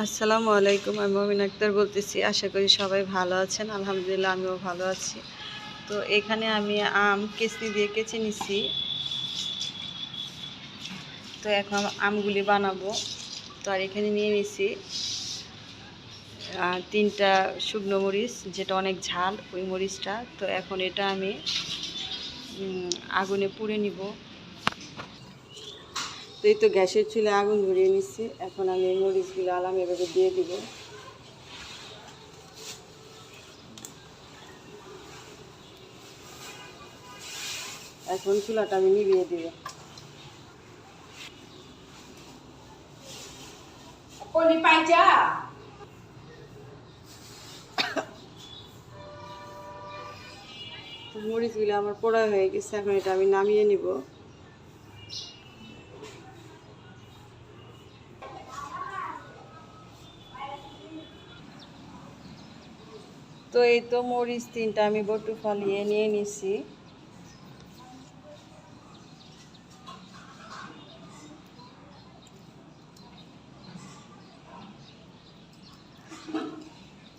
আসসালামু আলাইকুম, আমি মমিন আক্তার বলতেছি। আশা করি সবাই ভালো আছেন। আলহামদুলিল্লাহ, আমিও ভালো আছি। তো এখানে আমি আম কেসি দিয়ে কেচে নিছি। তো এখন আমগুলি বানাবো। তো আর এখানে নিয়ে নিছি তিনটা শুকনো মরিচ, যেটা অনেক ঝাল, ওই মরিচটা। তো এখন এটা আমি আগুনে পুড়ে নিব। তো এই তো গ্যাসের চুলে আগুন ধরিয়ে নিচ্ছি। এখন আমি এই মরিচগুলো আলাম এভাবে দিয়ে দিব। এখন চুলাটা আমি নিভিয়ে দিব। মরিচগুলো আমার পোড়া হয়ে গেছে এখন এটা আমি নামিয়ে নিব। তো এই তো মরিচ তিনটা আমি বটু ফালিয়ে নিয়ে নিছি।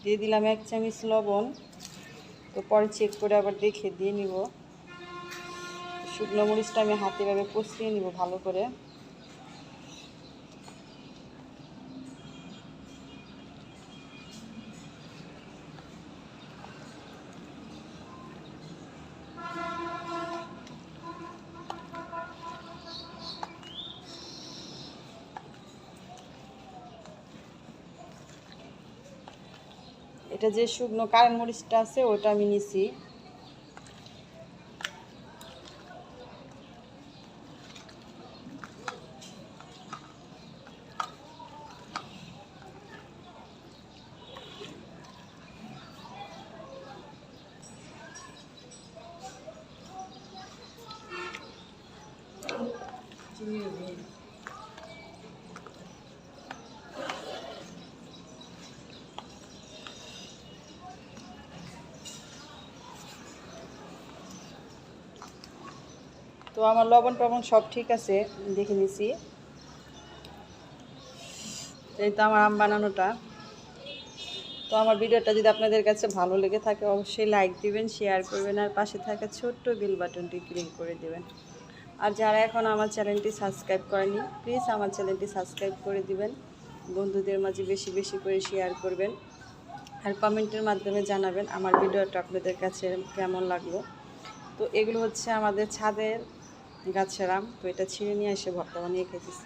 দিয়ে দিলাম এক চামচ লবণ, তো পরে চেক করে আবার দেখে দিয়ে নিব। শুকনো মরিচটা আমি হাতে ভাবে কষিয়ে নিব ভালো করে। এটা যে শুকনো কারেন্ট মরিচটা আছে ওটা আমি নিছি। তো আমার লবণ টবণ সব ঠিক আছে, দেখে নিছি। এই তো আমার আম বানানোটা। তো আমার ভিডিওটা যদি আপনাদের কাছে ভালো লেগে থাকে, অবশ্যই লাইক দিবেন শেয়ার করবেন, আর পাশে থাকা ছোট্ট বেল বাটনটি ক্লিক করে দেবেন। আর যারা এখন আমার চ্যানেলটি সাবস্ক্রাইব করেনি প্লিজ আমার চ্যানেলটি সাবস্ক্রাইব করে দিবেন। বন্ধুদের মাঝে বেশি বেশি করে শেয়ার করবেন। আর কমেন্টের মাধ্যমে জানাবেন আমার ভিডিওটা আপনাদের কাছে কেমন লাগল। তো এগুলো হচ্ছে আমাদের ছাদের গাছের আম তো এটা ছিঁড়ে নিয়ে এসে ভর্তা বানিয়ে খেতেছি।